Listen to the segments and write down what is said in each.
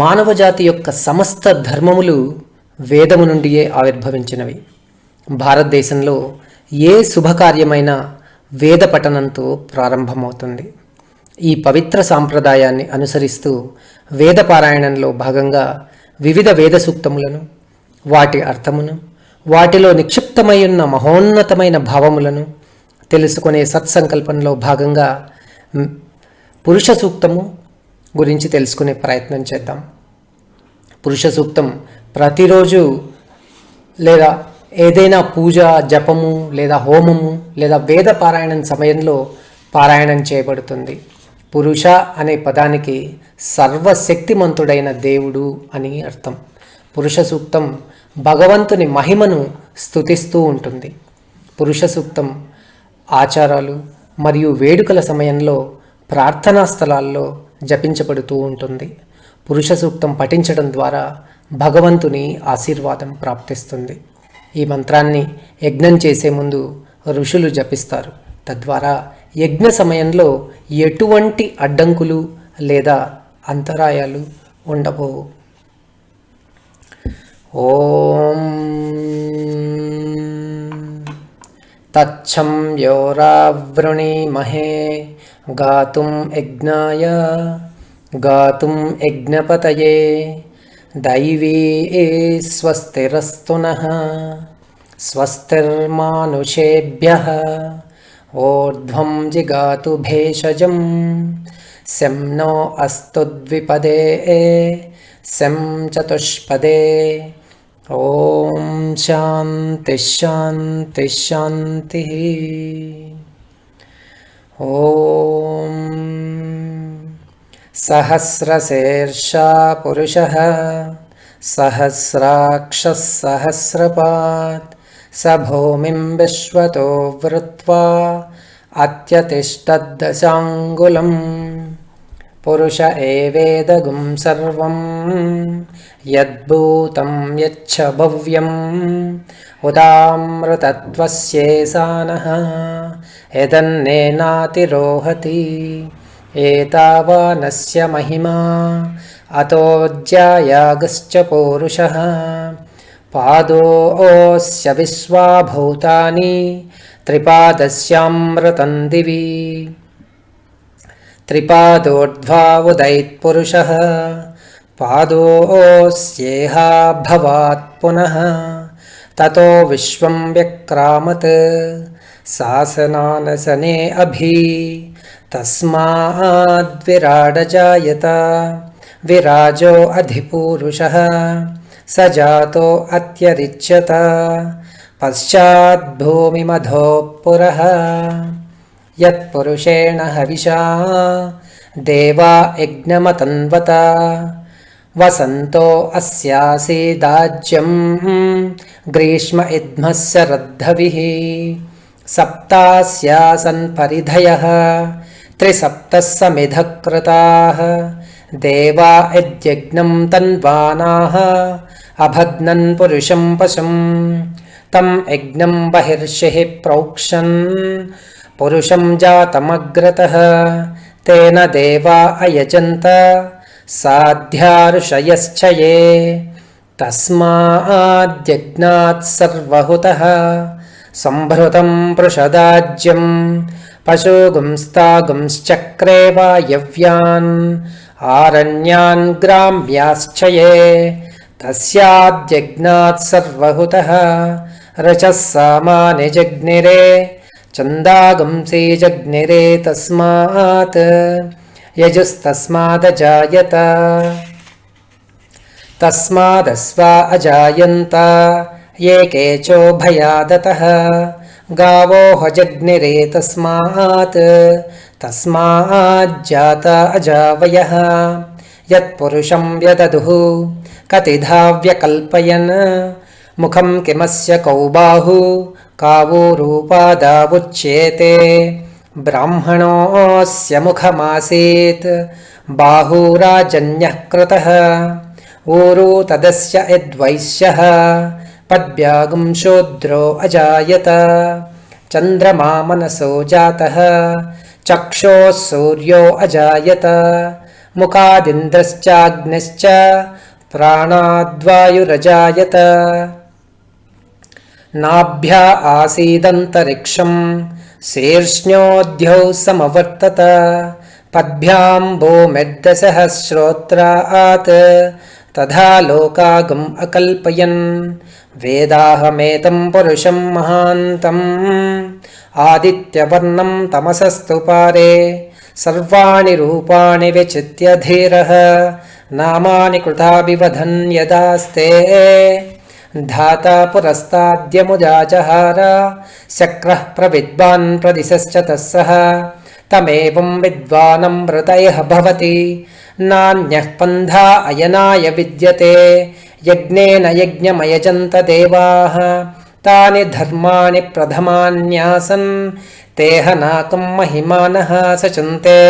మానవజాతి యొక్క సమస్త ధర్మములు వేదము నుండియే ఆవిర్భవించినవి. భారతదేశంలో ఏ శుభకార్యమైన వేద పఠనంతో ప్రారంభమవుతుంది. ఈ పవిత్ర సాంప్రదాయాన్ని అనుసరిస్తూ వేద పారాయణంలో భాగంగా వివిధ వేద సూక్తములను వాటి అర్థమును వాటిలో నిక్షిప్తమై ఉన్న మహోన్నతమైన భావములను తెలుసుకునే సత్సంకల్పంలో భాగంగా పురుష సూక్తము గురించి తెలుసుకునే ప్రయత్నం చేద్దాం. పురుష సూక్తం ప్రతిరోజు లేదా ఏదైనా పూజ జపము లేదా హోమము లేదా వేద పారాయణం సమయంలో పారాయణం చేయబడుతుంది. పురుష అనే పదానికి సర్వశక్తిమంతుడైన దేవుడు అని అర్థం. పురుష సూక్తం భగవంతుని మహిమను స్తుతిస్తూ ఉంటుంది. పురుష సూక్తం ఆచారాలు మరియు వేడుకల సమయంలో ప్రార్థనా స్థలాల్లో జపించబడుతూ ఉంటుంది. పురుష సూక్తం పఠించడం ద్వారా భగవంతుని ఆశీర్వాదం ప్రాప్తిస్తుంది. ఈ మంత్రాన్ని యజ్ఞం చేసే ముందు ఋషులు జపిస్తారు. తద్వారా యజ్ఞ సమయంలో ఎటువంటి అడ్డంకులు లేదా అంతరాయాలు ఉండబోవు. ఓం తచ్చం యోరావృణీమహే गातुम् यज्ञाय गातुम् यज्ञपतये। दैवी स्वस्तिरस्तु नः स्वस्तिर्मानुषेभ्यः। ऊर्ध्वं जिगातु भेषजं शं नो अस्तु द्विपदे ए सं चतुष्पदे। ॐ शान्तिः शान्तिः। ॐ सहस्रशीर्षा पुरुषः सहस्राक्षःसहस्रपात् स भूमिं विश्वतो वृत्वा अत्यतिष्टद्दशाङ्गुलम् पुरुष एवेदगुं सर्वं यद्भूतं यच्छ भव्यम्। उदामृतत्वस्येसानः यदन्नेनातिरोहति एतावानस्य महिमा अतोऽज्यायागश्च पौरुषः पादोऽस्य विश्वाभूतानि त्रिपादस्यामृतं दिवि त्रिपादोर्ध्वावुदैत्पुरुषः पादोऽस्येहा भवात् पुनः ततो विश्वं व्यक्रामत् శాసనానసనే అభి తస్మాద్విరాడజాయత విరాజో అధిపూరుష స జాతో అత్యరిచ్యత పశ్చాద్భూమిమధోపుర యత్పురుషేణ హవిషా దేవా యజ్ఞమతన్వత వసంతో అస్యాసీదాజ్యం గ్రీష్మ ఇద్మస్య రద్ధవిः సప్తాస్యాసన్ పరిధయः త్రిసప్తः సమిధः కృతాः దేవా యజ్ఞం తన్వానాः అభగ్నన్ పురుషం పశుం తం యజ్ఞం బహిర్షిः ప్రోక్షన్ పురుషం జాతమగ్రతः తేన దేవా అయజంత సాధ్యారుషయశ్చ ఏ తస్మాద్యజ్ఞాత్ సర్వహుతः సంభృతం పృషదాజ్యం పశుగుంస్తాగుంశ్చక్రే వాయవ్యాన్. ఆరణ్యాన్ గ్రామ్యాశ్చయే. ఏ తస్యాద్యజ్ఞాత్ సర్వహుతः. రచः సామాని జగ్నిరే. చందాగుంసీ జగ్నిరే తస్మాత్. యజుస్తస్మాదజాయత. తస్మాదస్వా అజాయంత. ये केचोभयादतः गावो हजग्निरे तस्मात् तस्माज्जात अजावयः यत्पुरुषं व्यदधुः कतिधाव्यकल्पयन् मुखं किमस्य कौबाहु कावोरूपादावुच्येते ब्राह्मणोऽस्य मुखमासीत् बाहुराजन्यः कृतः ऊरु तदस्य यद्वैश्यः ఊరు తదస్య యద్వైశ్యः పద్భ్యాగుం శూద్రో అజాయత. చంద్రమా మనసో జాతः. చక్షోः సూర్యో అజాయత. ముఖాదింద్రశ్చాగ్నిశ్చ ప్రాణాద్వాయురజాయత. నాభ్యా ఆసీదంతరిక్షం శీర్ష్ణోద్యౌ సమవర్తత. పద్భ్యాం భూమిర్దశశ్రోత్రాత్ తథా లోకాగం అకల్పయన్. వేదాహమేతం పురుషం మహాంతం. ఆదిత్యవర్ణం తమసస్తు పారే. సర్వాణి రూపాణి విచిత్య ధీరः. నామాని కృతాభివధన్ యదాస్తే. ధాతా పురస్తాద్యముజాచహార. శక్రः ప్రవిద్వాన్ ప్రదిశశ్చ తస్సः. తమేవం విద్వానమృతయః భవతి. నాణ్యः పంథా అయనాయ విద్యతే. యజ్ఞేన యజ్ఞమయజంత దేవాః తాని ధర్మాణి ప్రథమాన్యాసన్. తేహనాకం మహిమానః సచంతే.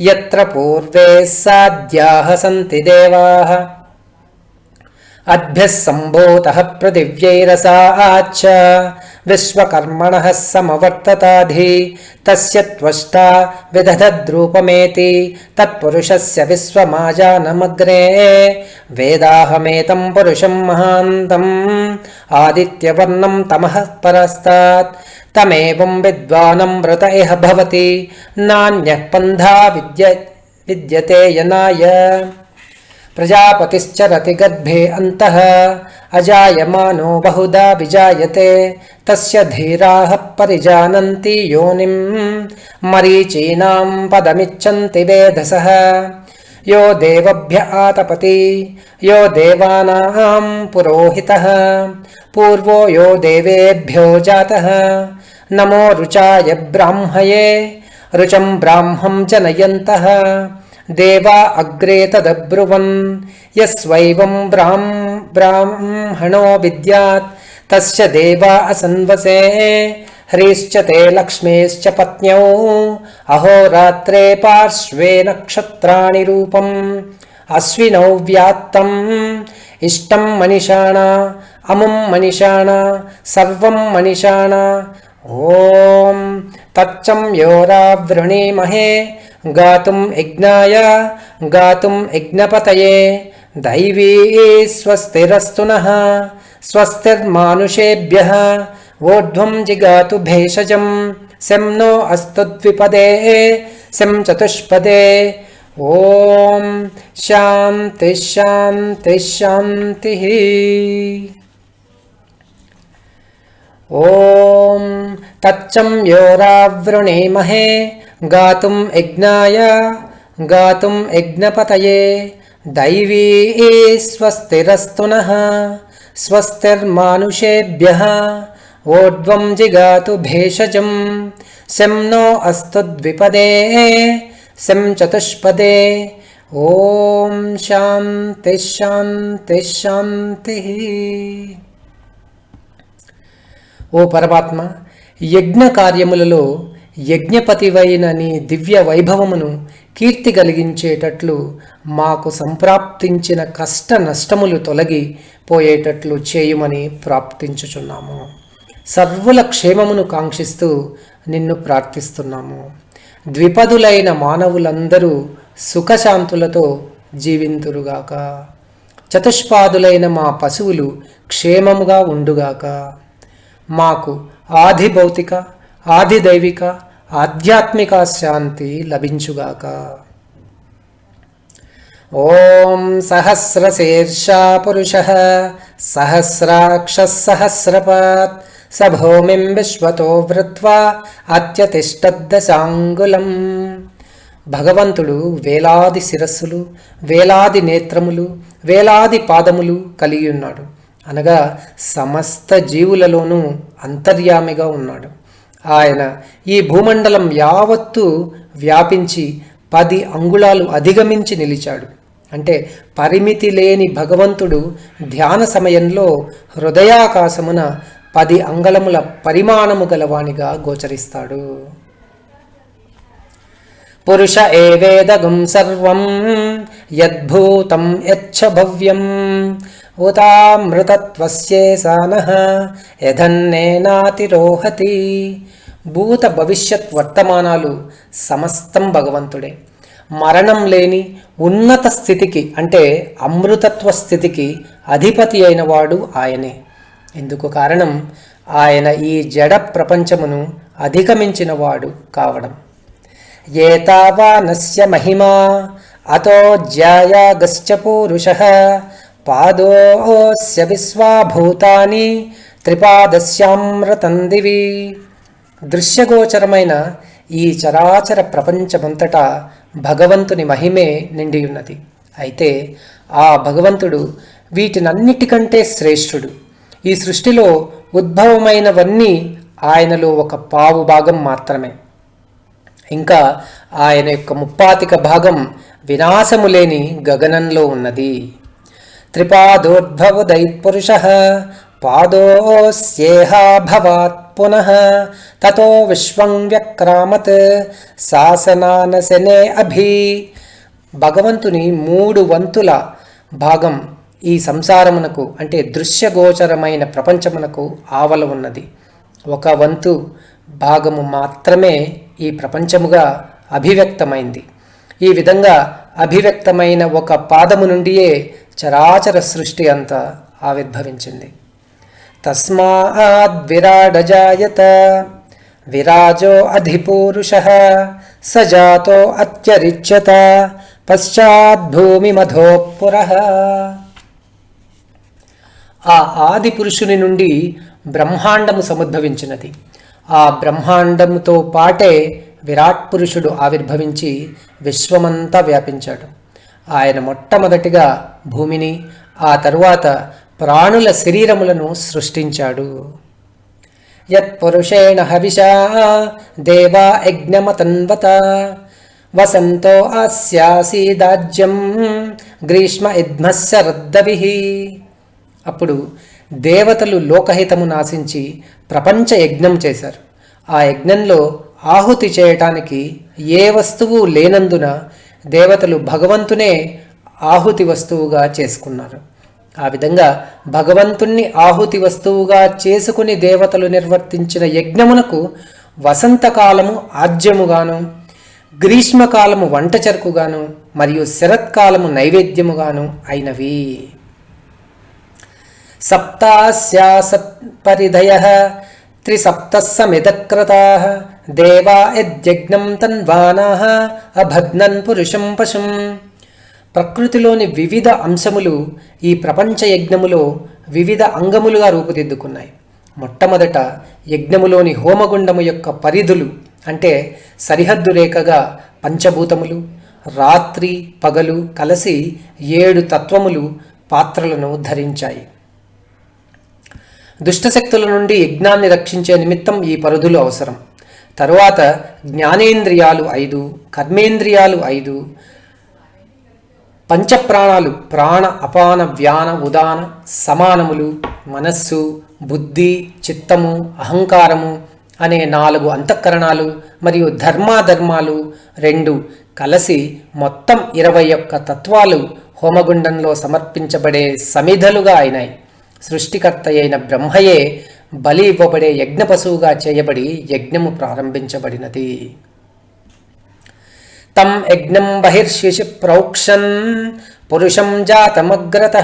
యత్ర పూర్వే సాధ్యాః సంతి దేవాః. అద్భ్యస్సంభూతః పృథివ్యైరసాచ్చ విశ్వకర్మణ సమవర్తతాధి తస్య త్వష్ట విదధద్రూపమేతి తత్పురుషస్య విశ్వమాజానమగ్రే వేదాహమేతం పురుషం మహాంతం ఆదిత్యవర్ణం తమః పరస్తాత్ తమేవం విద్వానం వ్రత ఇహ భవతి నాణ్యపంథా విద్య విద్యతే యనాయ प्रजापतिश्चरति गर्भे अन्तः अजायमानो बहुधा विजायते तस्य धीराः परिजानन्ति योनिं मरीचीनां पदमिच्छन्ति वेधसः यो देवभ्य आतपति यो देवानां पुरोहितः पूर्वो यो देवेभ्यो जातः नमो रुचाय ब्राह्मये रुचं ब्राह्मं जनयन्तः దేవా అగ్రే తదబ్రువన్ యస్వైవం బ్రాహ్మ బ్రాహ్మణో విద్యాత్ తస్య దేవా అసన్వసే హ్రీశ్చ తే లక్ష్మీశ్చ పత్న్యౌ అహోరాత్రే పార్శ్వే నక్షత్రాణి రూపం అశ్వినౌ వ్యాత్తం ఇష్టం మనిషాణ అముం మనిషాణ సర్వం మనిషాణ ఓం తచ్చం యోరావృణీమహే గాతుం యజ్ఞాయ గాతుం యజ్ఞపతయే దైవీ స్వస్తిరస్తు స్వస్తిర్మానుషేభ్య ఓర్ధ్వం జిగాతు భేషజం శం నో అస్తు ద్విపదే శం చతుష్పదే ఓం శాంతి శాంతి శాంతి ఓం తచ్చం యోరావృణీమహే గాతుం యజ్ఞాయ గాతుం యజ్ఞపతయే దైవీ స్వస్తిరస్తున స్వస్తిర్మానుషేభ్య ఓడ్వం జిగాతు భేషజం శం నో అస్తు ద్విపదే శం చతుష్పదే ఓం శాంతి శాంతి శాంతి ఓ పరమాత్మ యజ్ఞ కార్యములలో యజ్ఞపతివైన నీ దివ్య వైభవమును కీర్తి కలిగించేటట్లు మాకు సంప్రాప్తించిన కష్ట నష్టములు తొలగి పోయేటట్లు చేయుమని ప్రాప్తించుచున్నాము. సర్వుల క్షేమమును కాంక్షిస్తూ నిన్ను ప్రార్థిస్తున్నాము. ద్విపదులైన మానవులందరూ సుఖశాంతులతో జీవింతురుగాక. చతుష్పాదులైన మా పశువులు క్షేమముగా ఉండుగాక. మాకు ఆధిభౌతిక ఆదిదైవిక ఆధ్యాత్మిక శాంతి లభించుగాక. ఓం సహస్రశీర్షా పురుష సహస్రాక్ష సహస్రపాత్ స భూమిం విశ్వతో వృత్వా అత్యతిష్టదశాంగులం భగవంతుడు వేలాది శిరస్సులు వేలాది నేత్రములు వేలాది పాదములు కలిగి ఉన్నాడు. అనగా సమస్త జీవులలోనూ అంతర్యామిగా ఉన్నాడు. ఆయన ఈ భూమండలం యావత్తు వ్యాపించి పది అంగుళాలు అధిగమించి నిలిచాడు. అంటే పరిమితి లేని భగవంతుడు ధ్యాన సమయంలో హృదయాకాశమున పది అంగళముల పరిమాణము గలవానిగా గోచరిస్తాడు. పురుష ఏవేదగం సర్వం యద్భూతం యచ్చ భవ్యం ఉతామృతత్వస్యేసానః యధన్నేనాతిరోహతి భూత భవిష్యత్ వర్తమానాలు సమస్తం భగవంతుడే. మరణం లేని ఉన్నత స్థితికి అంటే అమృతత్వ స్థితికి అధిపతి అయిన వాడు ఆయనే. ఇందుకు కారణం ఆయన ఈ జడ ప్రపంచమును అధిగమించిన వాడు కావడం. ఏతావానస్య మహిమా అతో జ్యాయాగశ్చ పూరుష పాదోస్య విశ్వాభూతాని త్రిపాదస్యామృతం దివి. దృశ్యగోచరమైన ఈ చరాచర ప్రపంచమంతటా భగవంతుని మహిమే నిండియున్నది. అయితే ఆ భగవంతుడు వీటినన్నిటికంటే శ్రేష్ఠుడు. ఈ సృష్టిలో ఉద్భవమైనవన్నీ ఆయనలో ఒక పావు భాగం మాత్రమే. ఇంకా ఆయన యొక్క ముప్పాతిక భాగం వినాశము లేని గగనంలో ఉన్నది. త్రిపాదోద్భవదైత్పురుష పాదోస్యేహాభవాత్ పునః తతో విశ్వం వ్యక్రామత్ శాసనానశనే అభి భగవంతుని మూడు వంతుల భాగం ఈ సంసారమునకు అంటే దృశ్యగోచరమైన ప్రపంచమునకు ఆవల ఉన్నది. ఒక వంతు భాగము మాత్రమే ఈ ప్రపంచముగా అభివ్యక్తమైంది. ఈ విధంగా అభివ్యక్తమైన ఒక పాదము నుండియే చరాచర సృష్టి అంతా ఆవిర్భవించింది. తస్మాద్ విరాడజాయత విరాజో అధిపూరుష సజాతో అత్యరిచ్యత పశ్చాద్భూమిమధోపుర ఆ ఆది పురుషుని నుండి బ్రహ్మాండము సముద్భవించినది. ఆ బ్రహ్మాండముతో పాటే విరాట్ పురుషుడు ఆవిర్భవించి విశ్వమంతా వ్యాపించాడు. ఆయన మొట్టమొదటిగా భూమిని ఆ తరువాత ప్రాణుల శరీరములను సృష్టించాడు. యత్పురుషేణ హవిషా దేవా యజ్ఞమతన్వత వసంతో ఆస్యాసీదాజ్యం గ్రీష్మ ఇద్మశరద్దవి అప్పుడు దేవతలు లోకహితము నాశించి ప్రపంచ యజ్ఞం చేశారు. ఆ యజ్ఞంలో ఆహుతి చేయటానికి ఏ వస్తువు లేనందున దేవతలు భగవంతునే ఆహుతి వస్తువుగా చేసుకున్నారు. ఆ విధంగా భగవంతుణ్ణి ఆహుతి వస్తువుగా చేసుకుని దేవతలు నిర్వర్తించిన యజ్ఞమునకు వసంతకాలము ఆజ్యముగాను గ్రీష్మకాలము వంట చెరుకుగాను మరియు శరత్కాలము నైవేద్యముగాను అయినవి. సప్తాస్యాసత్పరిధయ త్రిసప్త సమిదక్రతా దేవా యజ్ఞం తన్వానా అభగ్నన్ పురుషం పశుం ప్రకృతిలోని వివిధ అంశములు ఈ ప్రపంచ యజ్ఞములో వివిధ అంగములుగా రూపుదిద్దుకున్నాయి. మొట్టమొదట యజ్ఞములోని హోమగుండము యొక్క పరిధులు అంటే సరిహద్దు రేఖగా పంచభూతములు రాత్రి పగలు కలిసి ఏడు తత్వములు పాత్రలను ధరించాయి. దుష్టశక్తుల నుండి యజ్ఞాన్ని రక్షించే నిమిత్తం ఈ పరిధులు అవసరం. తరువాత జ్ఞానేంద్రియాలు ఐదు కర్మేంద్రియాలు ఐదు పంచప్రాణాలు ప్రాణ అపాన వ్యాన ఉదాన సమానములు మనస్సు బుద్ధి చిత్తము అహంకారము అనే నాలుగు అంతఃకరణాలు మరియు ధర్మాధర్మాలు రెండు కలిసి మొత్తం ఇరవై ఒక్క తత్వాలు హోమగుండంలో సమర్పించబడే సమిధలుగా అయినాయి. సృష్టికర్త అయిన బ్రహ్మయే బలి ఇవ్వబడే యజ్ఞ పశువుగా చేయబడి యజ్ఞము ప్రారంభించబడినది. తం యజ్ఞం బహిర్షిషి ప్రోక్షన్ పురుషం జాతమగ్రత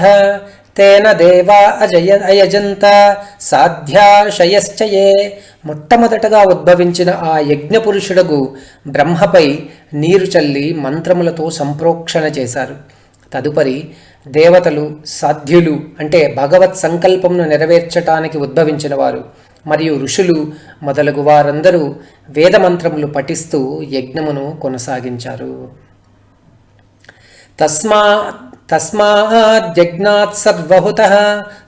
తేన దేవా అజయ అయజంత సాధ్యాశయశ్చయే. మొట్టమొదటగా ఉద్భవించిన ఆ యజ్ఞ పురుషుడగు బ్రహ్మపై నీరు చల్లి మంత్రములతో సంప్రోక్షణ చేశారు. తదుపరి దేవతలు సాధ్యులు అంటే భగవత్ సంకల్పంను నెరవేర్చటానికి ఉద్భవించిన వారు మరియు ఋషులు మొదలగు వారందరూ వేదమంత్రములు పఠిస్తూ యజ్ఞమును కొనసాగించారు. తస్మా తస్మాజ్ఞాత్ సర్వహుత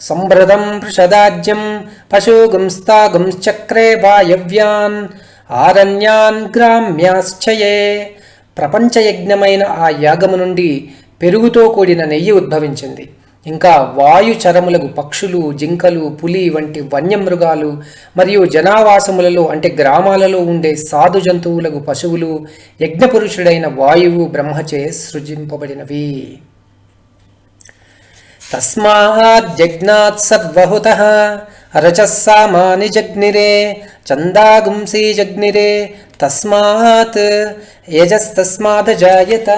సంభృతం పృషదాజ్యం పశుగుంస్తాగుంశ్చక్రే వాయవ్యాన్ ఆరణ్యాన్ గ్రామ్యాశ్చయే. ప్రపంచయజ్ఞమైన ఆ యాగము నుండి పెరుగుతో కూడిన నెయ్యి ఉద్భవించింది. ఇంకా వాయు చరములకు పక్షులు జింకలు పులి వంటి వన్యమృగాలు మరియు జనావాసములలో అంటే గ్రామాలలో ఉండే సాధు జంతువులకు పశువులు యజ్ఞపురుషుడైన వాయువు బ్రహ్మచే సృజింపబడినవి. తస్మాజ్ఞాత్ సర్వహుత రజస్సామాని జగ్నిరే చందాగుంసీ జగ్నిరే తస్మాత్ యజస్తస్మాదజాయత.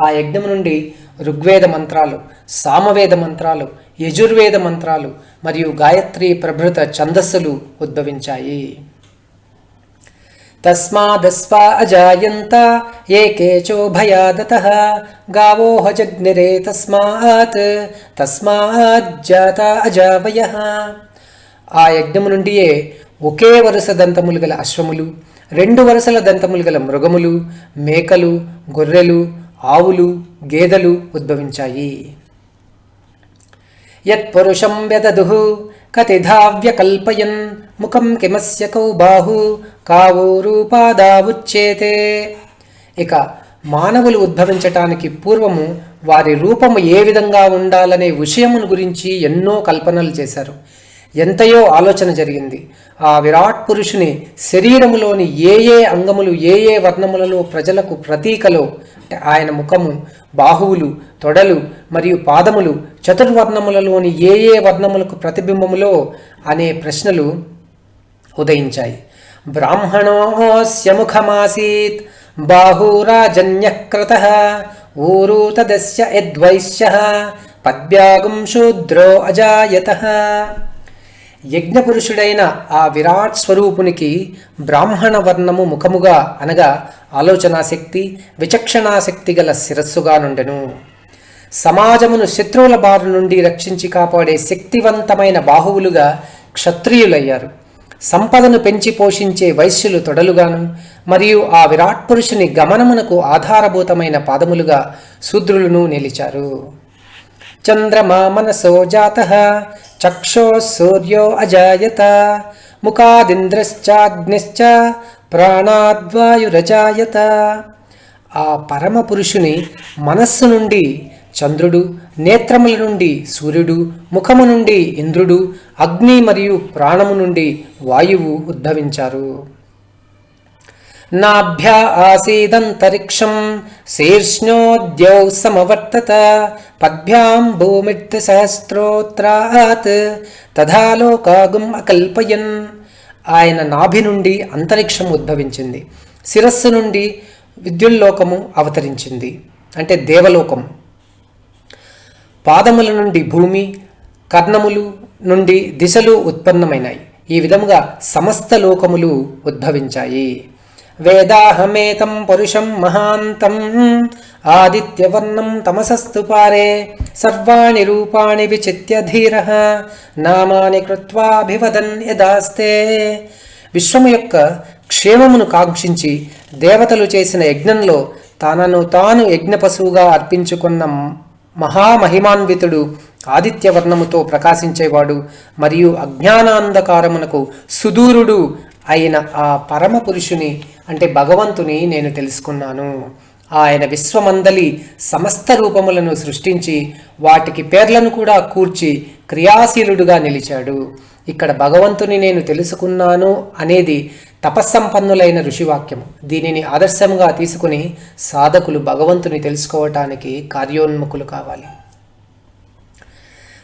ఆ యజ్ఞం నుండి ఋగ్వేద మంత్రాలు సామవేద మంత్రాలు యజుర్వేద మంత్రాలు మరియు గాయత్రి ప్రభృత ఛందస్సులు ఉద్భవించాయి. తస్మాదస్వా అజాయంత ఏకేచోభయాదత గావో హజగ్నిరే తస్మాత్ తస్మాజ్జాత అజావయ. ఆ యజ్ఞము నుండియే ఒకే వరుస దంతములు గల అశ్వములు రెండు వరుసల దంతములు గల మృగములు మేకలు గొర్రెలు ఆవులు గేదెలు ఉద్భవించాయి. యత్పురుషం వ్యదదు కతిధావ్యకల్పయన్ ముఖం కిమస్య కౌ బాహు కావో రూపాదావుచ్చేతే ఇక మానవులు ఉద్భవించటానికి పూర్వము వారి రూపము ఏ విధంగా ఉండాలనే విషయమును గురించి ఎన్నో కల్పనలు చేశారు. ఎంతయో ఆలోచన జరిగింది. ఆ విరాట్ పురుషుని శరీరములోని ఏ ఏ అంగములు ఏ ఏ వర్ణములలో ప్రజలకు ప్రతీకలో ఆయన ముఖము బాహువులు తొడలు మరియు పాదములు చతుర్వర్ణములలోని ఏ ఏ వర్ణములకు ప్రతిబింబములో అనే ప్రశ్నలు ఉదయించాయి. బ్రాహ్మణోస్య ముఖమాసీత్ బాహూరాజన్యక్రత ఊరు తదస్య యద్వైశ్య పద్భ్యాగం శూద్రో అజాయత. యజ్ఞపురుషుడైన ఆ విరాట్ స్వరూపునికి బ్రాహ్మణ వర్ణము ముఖముగా అనగా ఆలోచనాశక్తి విచక్షణాశక్తి గల శిరస్సుగా నుండెను. సమాజమును శత్రువుల బారి నుండి రక్షించి కాపాడే శక్తివంతమైన బాహువులుగా క్షత్రియులయ్యారు. సంపదను పెంచి పోషించే వైశ్యులు తొడలుగాను మరియు ఆ విరాట్ పురుషుని గమనమునకు ఆధారభూతమైన పాదములుగా శూద్రులను నిలిచారు. చంద్రమా మనసో జాత చక్షో సూర్యో అజాయత ముఖాదింద్రశ్చాగ్నిశ్చ ప్రాణాద్వాయురచాయత ఆ పరమ పురుషుని మనస్సు నుండి చంద్రుడు నేత్రముల నుండి సూర్యుడు ముఖము నుండి ఇంద్రుడు అగ్ని మరియు ప్రాణము నుండి వాయువు ఉద్భవించారు. నాభ్య ఆసీదంతరిక్షం శీర్ష్ణోద్యౌ సమవర్తత పద్భ్యాం భూమిర్తి సహస్రోత్రాత్ తథాలోకాగుం అకల్పయన్. ఆయన నాభి నుండి అంతరిక్షం ఉద్భవించింది. శిరస్సు నుండి విద్యుల్లోకము అవతరించింది. అంటే దేవలోకం. పాదముల నుండి భూమి కర్ణములు నుండి దిశలు ఉత్పన్నమైనాయి. ఈ విధముగా సమస్త లోకములు ఉద్భవించాయి. వేదాహమేతం పురుషం మహాంతం ఆదిత్యవర్ణం తమసస్తు పారే. సర్వాణి రూపాణి విచిత్య ధీర. నామాని కృత్వాభివదన్ యదాస్తే. విశ్వము యొక్క క్షేమమును కాంక్షించి దేవతలు చేసిన యజ్ఞంలో తనను తాను యజ్ఞ పశువుగా అర్పించుకున్న మహామహిమాన్వితుడు ఆదిత్యవర్ణముతో ప్రకాశించేవాడు మరియు అజ్ఞానాంధకారమునకు సుదూరుడు అయిన ఆ పరమ పురుషుని అంటే భగవంతుని నేను తెలుసుకున్నాను. ఆయన విశ్వమందలి సమస్త రూపములను సృష్టించి వాటికి పేర్లను కూడా కూర్చి క్రియాశీలుడుగా నిలిచాడు. ఇక్కడ భగవంతుని నేను తెలుసుకున్నాను అనేది తపస్సంపన్నులైన ఋషివాక్యము. దీనిని ఆదర్శంగా తీసుకుని సాధకులు భగవంతుని తెలుసుకోవటానికి కార్యోన్ముఖులు కావాలి.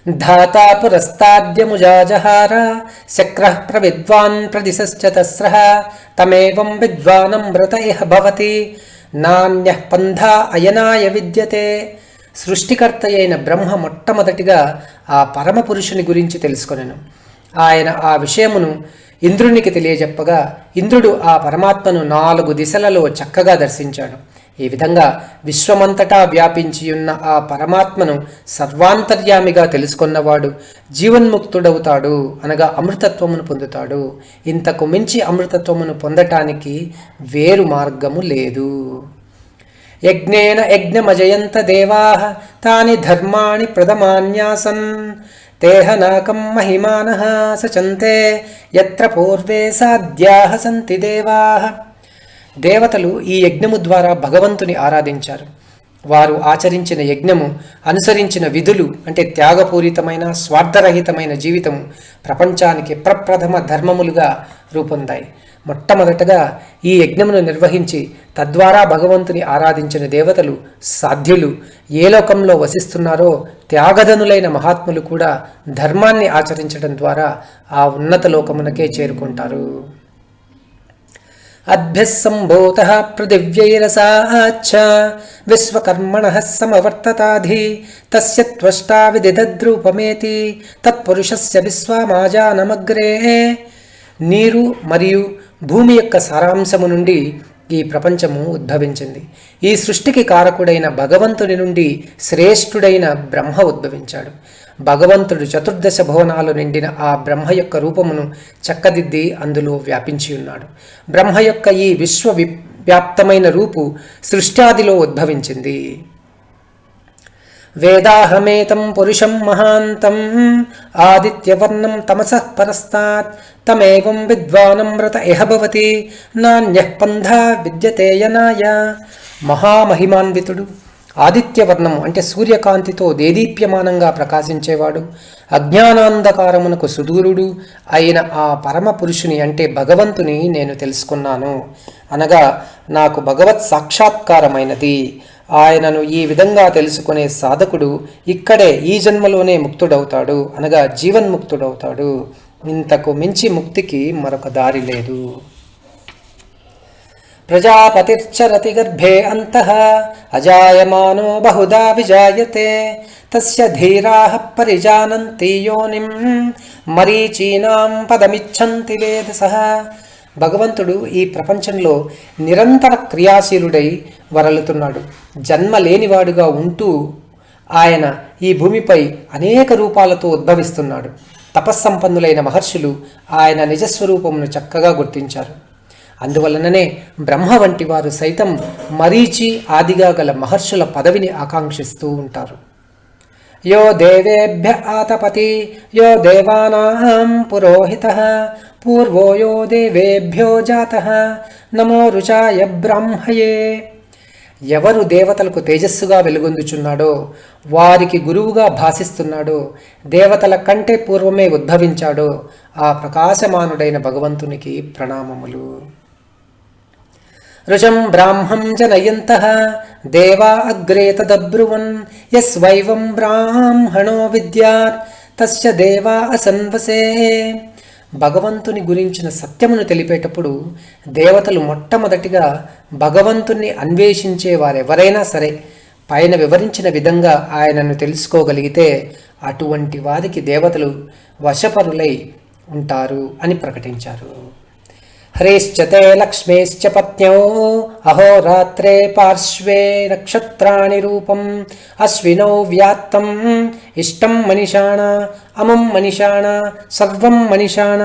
ధాతా పురస్తాద్యముజాజహార శక్ర ప్రవిద్వాన్ ప్రదిశ్చ తస్ర తమేవం విద్వానం ఇహ భవతి నాణ్య పంధా అయనాయ విద్యతే. సృష్టికర్త అయిన బ్రహ్మ మొట్టమొదటిగా ఆ పరమ పురుషుని గురించి తెలుసుకొనెను. ఆయన ఆ విషయమును ఇంద్రునికి తెలియజెప్పగా ఇంద్రుడు ఆ పరమాత్మను నాలుగు దిశలలో చక్కగా దర్శించాడు. ఈ విధంగా విశ్వమంతటా వ్యాపించి ఉన్న ఆ పరమాత్మను సర్వాంతర్యామిగా తెలుసుకున్నవాడు జీవన్ముక్తుడవుతాడు అనగా అమృతత్వమును పొందుతాడు. ఇంతకు మించి అమృతత్వమును పొందటానికి వేరు మార్గము లేదు. యజ్ఞేన యజ్ఞమజయంత దేవా తాని ధర్మాణి ప్రథమాన్యాసన్. తేహనాకం మహిమాన సచంతే ఎత్ర పూర్వే సాధ్యాహ సంతి దేవా. దేవతలు ఈ యజ్ఞము ద్వారా భగవంతుని ఆరాధించారు. వారు ఆచరించిన యజ్ఞము అనుసరించిన విధులు అంటే త్యాగపూరితమైన స్వార్థరహితమైన జీవితము ప్రపంచానికి ప్రప్రథమ ధర్మములుగా రూపొందాయి. మొట్టమొదటగా ఈ యజ్ఞమును నిర్వహించి తద్వారా భగవంతుని ఆరాధించిన దేవతలు సాధ్యులు ఏ లోకంలో వసిస్తున్నారో త్యాగధనులైన మహాత్ములు కూడా ధర్మాన్ని ఆచరించడం ద్వారా ఆ ఉన్నత లోకమునకే చేరుకుంటారు. అభ్యసంభూత सम्भूतः విశ్వకర్మణ विश्वकर्मणः తస్వష్టా तस्य తత్పురుషస్ విదిదద్రూపమేతి విశ్వామాజానమగ్రే. నీరు మరియు భూమి యొక్క సారాంశము నుండి ఈ ప్రపంచము ఉద్భవించింది. ఈ సృష్టికి కారకుడైన భగవంతుని నుండి శ్రేష్ఠుడైన బ్రహ్మ ఉద్భవించాడు. భగవంతుడు చతుర్దశ భువనాలు నిండిన ఆ బ్రహ్మ యొక్క రూపమును చక్కదిద్ది అందులో వ్యాపించి ఉన్నాడు. బ్రహ్మ యొక్క ఈ విశ్వ వ్యాప్తమైన రూపు సృష్టాదిలో ఉద్భవించింది. వేదాహమేతం పురుషం మహాంతం ఆదిత్యవర్ణం తమసః పరస్తాత్ తమేవం విద్వానం ఇహ భవతి నాణ్యః పంథా విద్యతే మహామహిమాన్వితుడు ఆదిత్యవర్ణము అంటే సూర్యకాంతితో దేదీప్యమానంగా ప్రకాశించేవాడు. అజ్ఞానాంధకారమునకు సుదూరుడు. అయిన ఆ పరమ పురుషుని అంటే భగవంతుని నేను తెలుసుకున్నాను. అనగా నాకు భగవత్ సాక్షాత్కారమైనది. ఆయనను ఈ విధంగా తెలుసుకునే సాధకుడు ఇక్కడే ఈ జన్మలోనే ముక్తుడవుతాడు. అనగా జీవన్ముక్తుడవుతాడు. ఇంతకు మించి ముక్తికి మరొక దారి లేదు. ప్రజాపతిర్చరతి గర్భే అంతః అజాయమానో బహుదా విజాయతే తస్య ధీరాः పరిజానంతి యోనిం మరీచీనాం పదమిచ్చంతి వేదస భగవంతుడు ఈ ప్రపంచంలో నిరంతర క్రియాశీలుడై వరలుతున్నాడు. జన్మ లేనివాడుగా ఉంటూ ఆయన ఈ భూమిపై అనేక రూపాలతో ఉద్భవిస్తున్నాడు. తపస్సంపన్నులైన మహర్షులు ఆయన నిజస్వరూపమును చక్కగా గుర్తించారు. అందువలననే బ్రహ్మ వంటి వారు సైతం మరీచి ఆదిగా గల మహర్షుల పదవిని ఆకాంక్షిస్తూ ఉంటారు. యో దేవేభ్య ఆతపతి యో దేవానాం పురోహిత పూర్వో యో దేవేభ్యో జాత నమో రుచాయ బ్రాహ్మయే. ఎవరు దేవతలకు తేజస్సుగా వెలుగొందుచున్నాడో వారికి గురువుగా భాసిస్తున్నాడో దేవతల కంటే పూర్వమే ఉద్భవించాడో ఆ ప్రకాశమానుడైన భగవంతునికి ప్రణామములు. రుచం బ్రాహ్మం జనయంత దేవా అగ్రే తదబ్రువన్. యస్వైవం బ్రాహ్మణో విద్యాత్. తస్య దేవా అసన్వసే భగవంతుని గురించిన సత్యమును తెలిపేటప్పుడు దేవతలు మొట్టమొదటిగా భగవంతుణ్ణి అన్వేషించే వారెవరైనా సరే పైన వివరించిన విధంగా ఆయనను తెలుసుకోగలిగితే అటువంటి వారికి దేవతలు వశపరులై ఉంటారు అని ప్రకటించారు. హరేశ్చ తే లక్ష్మేశ్చ పత్న్యౌ అహోరాత్రే పార్శ్వే నక్షత్రాణి రూపం అశ్వినౌ వ్యాత్తం ఇష్టం మనిషాణ అమం మనిషాణ సర్వం మనిషాణ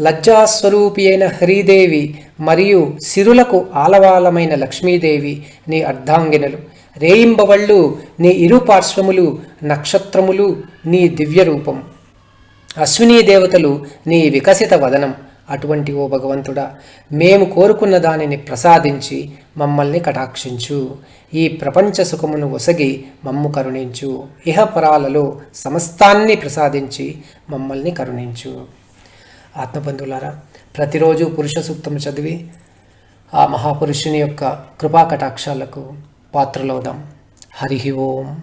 లజ్జాస్వరూపి అయిన హరిదేవి మరియు సిరులకు ఆలవాలమైన లక్ష్మీదేవి నీ అర్ధాంగినలు. రేయింబవళ్ళు నీ ఇరు పార్శ్వములు నక్షత్రములు నీ దివ్య రూపం అశ్వినీ దేవతలు నీ వికసిత వదనం. అటువంటి ఓ భగవంతుడా మేము కోరుకున్న దానిని ప్రసాదించి మమ్మల్ని కటాక్షించు. ఈ ప్రపంచ సుఖమును ఒసగి మమ్ము కరుణించు. ఇహపరాలలో సమస్తాన్ని ప్రసాదించి మమ్మల్ని కరుణించు. ఆత్మబంధువులారా ప్రతిరోజు పురుష సూక్తం చదివి ఆ మహాపురుషుని యొక్క కృపా కటాక్షాలకు పాత్రలోదాం హరి ఓం.